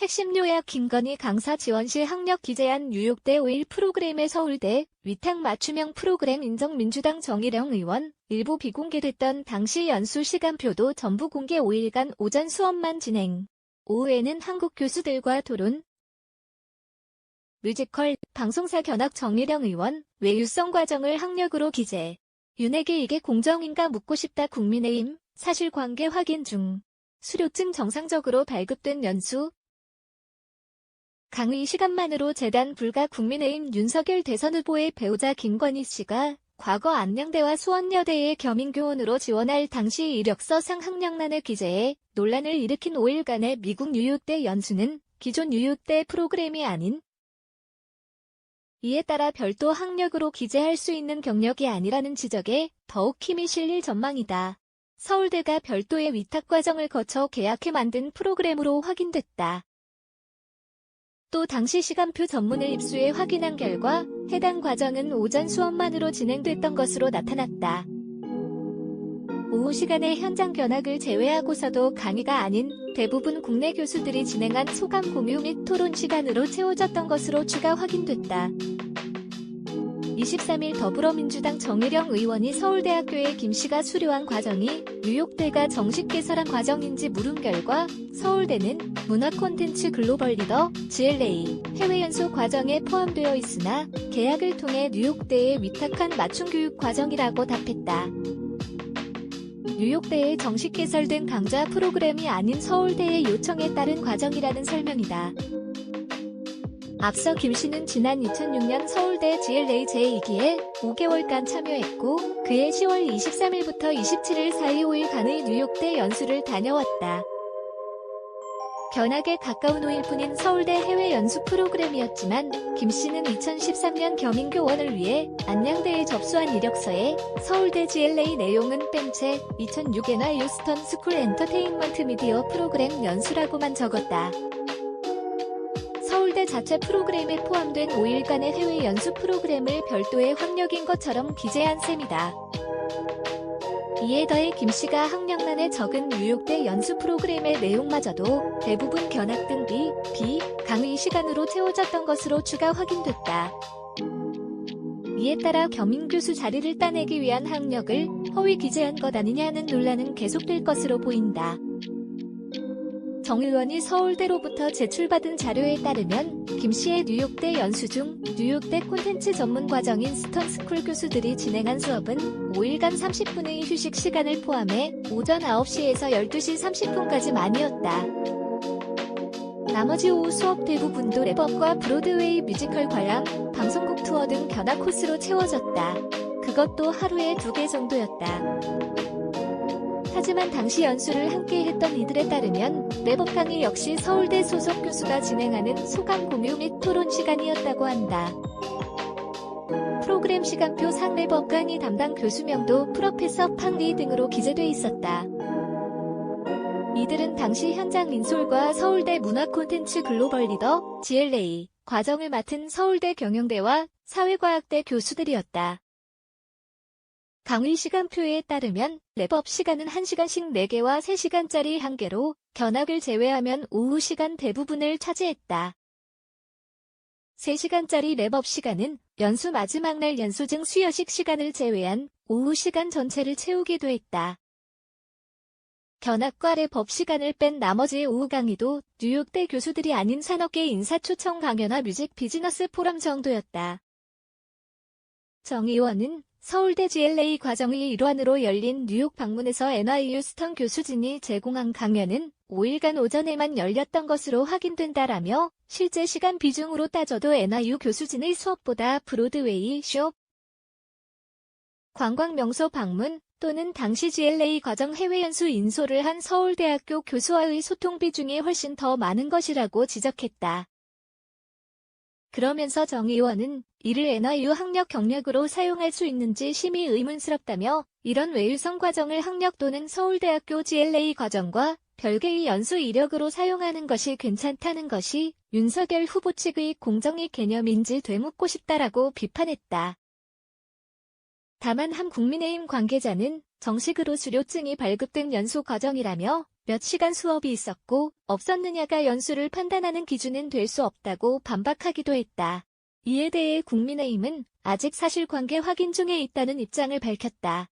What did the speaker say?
핵심 요약 김건희 강사 지원실 학력 기재한 뉴욕대 5일 프로그램의 서울대 위탁 맞춤형 프로그램 인정 민주당 정일영 의원 일부 비공개됐던 당시 연수 시간표도 전부 공개 5일간 오전 수업만 진행. 오후에는 한국 교수들과 토론. 뮤지컬 방송사 견학 정일영 의원 외유성 과정을 학력으로 기재. 윤에게 이게 공정인가 묻고 싶다 국민의힘 사실관계 확인 중. 수료증 정상적으로 발급된 연수 강의 시간만으로 재단 불가 국민의힘 윤석열 대선 후보의 배우자 김건희 씨가 과거 안녕대와 수원여대의 겸임교원으로 지원할 당시 이력서 상 학력란을 기재해 논란을 일으킨 5일간의 미국 뉴욕대 연수는 기존 뉴욕대 프로그램이 아닌 이에 따라 별도 학력으로 기재할 수 있는 경력이 아니라는 지적에 더욱 힘이 실릴 전망이다. 서울대가 별도의 위탁 과정을 거쳐 계약해 만든 프로그램으로 확인됐다. 또 당시 시간표 전문을 입수해 확인한 결과 해당 과정은 오전 수업만으로 진행됐던 것으로 나타났다. 오후 시간에 현장 견학을 제외하고서도 강의가 아닌 대부분 국내 교수들이 진행한 소감 공유 및 토론 시간으로 채워졌던 것으로 추가 확인됐다. 23일 더불어민주당 정일영 의원이 서울대학교에 김 씨가 수료한 과정이 뉴욕대가 정식 개설한 과정인지 물은 결과 서울대는 문화 콘텐츠 글로벌 리더 GLA 해외 연수 과정에 포함되어 있으나 계약을 통해 뉴욕대에 위탁한 맞춤 교육 과정이라고 답했다. 뉴욕대에 정식 개설된 강좌 프로그램이 아닌 서울대의 요청에 따른 과정이라는 설명이다. 앞서 김 씨는 지난 2006년 서울대 GLA 제2기에 5개월간 참여했고 그해 10월 23일부터 27일 사이 5일간의 뉴욕대 연수를 다녀왔다. 견학에 가까운 5일뿐인 서울대 해외 연수 프로그램이었지만 김 씨는 2013년 겸임교원을 위해 안양대에 접수한 이력서에 서울대 GLA 내용은 뺀채 2006에나 유스턴 스쿨 엔터테인먼트 미디어 프로그램 연수라고만 적었다. 서울대 자체 프로그램에 포함된 5일간의 해외 연수 프로그램을 별도의 학력인 것처럼 기재한 셈이다. 이에 더해 김 씨가 학력란에 적은 뉴욕대 연수 프로그램의 내용마저도 대부분 견학 등비, 비, 강의 시간으로 채워졌던 것으로 추가 확인됐다. 이에 따라 겸임 교수 자리를 따내기 위한 학력을 허위 기재한 것 아니냐는 논란은 계속될 것으로 보인다. 정 의원이 서울대로부터 제출받은 자료에 따르면 김 씨의 뉴욕대 연수 중 뉴욕대 콘텐츠 전문 과정인 스턴스쿨 교수들이 진행한 수업은 5일간 30분의 휴식 시간을 포함해 오전 9시에서 12시 30분까지만이었다. 나머지 오후 수업 대부분도 랩업과 브로드웨이 뮤지컬 관람, 방송국 투어 등 견학 코스로 채워졌다. 그것도 하루에 두 개 정도였다. 하지만 당시 연수를 함께 했던 이들에 따르면 랩업 강의 역시 서울대 소속 교수가 진행하는 소감 공유 및 토론 시간이었다고 한다. 프로그램 시간표 상 랩업 강의 담당 교수명도 프로페서 팡리 등으로 기재돼 있었다. 이들은 당시 현장 인솔과 서울대 문화 콘텐츠 글로벌 리더 GLA 과정을 맡은 서울대 경영대와 사회과학대 교수들이었다. 강의 시간표에 따르면 랩업 시간은 1시간씩 4개와 3시간짜리 1개로 견학을 제외하면 오후 시간 대부분을 차지했다. 3시간짜리 랩업 시간은 연수 마지막 날 연수증 수여식 시간을 제외한 오후 시간 전체를 채우기도 했다. 견학과 랩업 시간을 뺀 나머지 오후 강의도 뉴욕대 교수들이 아닌 산업계 인사초청 강연화 뮤직 비즈너스 포럼 정도였다. 정 의원은 서울대 GLA 과정의 일환으로 열린 뉴욕 방문에서 NYU 스턴 교수진이 제공한 강연은 5일간 오전에만 열렸던 것으로 확인된다라며 실제 시간 비중으로 따져도 NYU 교수진의 수업보다 브로드웨이 쇼 관광 명소 방문 또는 당시 GLA 과정 해외 연수 인솔을 한 서울대학교 교수와의 소통 비중이 훨씬 더 많은 것이라고 지적했다. 그러면서 정 의원은 이를 NYU 학력 경력으로 사용할 수 있는지 심히 의문스럽다며 이런 외유성 과정을 학력 또는 서울대학교 GLA 과정과 별개의 연수 이력으로 사용하는 것이 괜찮다는 것이 윤석열 후보 측의 공정의 개념인지 되묻고 싶다라고 비판했다. 다만 한 국민의힘 관계자는 정식으로 수료증이 발급된 연수 과정이라며 몇 시간 수업이 있었고 없었느냐가 연수를 판단하는 기준은 될 수 없다고 반박하기도 했다. 이에 대해 국민의힘은 아직 사실관계 확인 중에 있다는 입장을 밝혔다.